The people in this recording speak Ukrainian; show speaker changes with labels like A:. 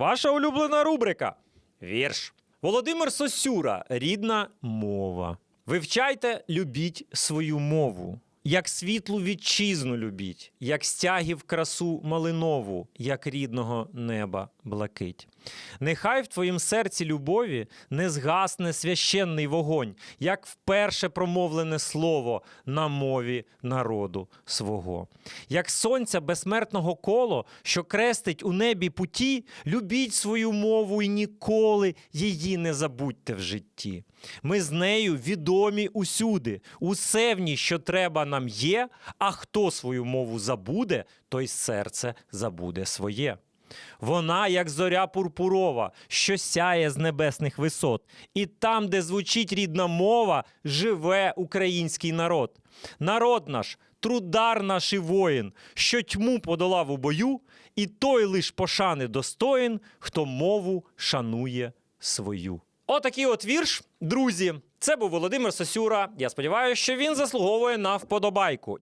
A: Ваша улюблена рубрика. Вірш. Володимир Сосюра. Рідна мова. Вивчайте, любіть свою мову. Як світлу вітчизну любіть, як стягів красу малинову, як рідного неба блакить. Нехай в твоїм серці любові не згасне священний вогонь, як вперше промовлене слово на мові народу свого. Як сонця безсмертного коло, що крестить у небі путі, любіть свою мову і ніколи її не забудьте в житті. Ми з нею відомі усюди, усе в ній, що треба нам є, а хто свою мову забуде, той серце забуде своє. Вона, як зоря пурпурова, що сяє з небесних висот, і там, де звучить рідна мова, живе український народ. Народ наш, трудар наш і воїн, що тьму подолав у бою, і той лиш пошани достоїн, хто мову шанує свою. Отакий от вірш, друзі. Це був Володимир Сосюра. Я сподіваюся, що він заслуговує на вподобайку.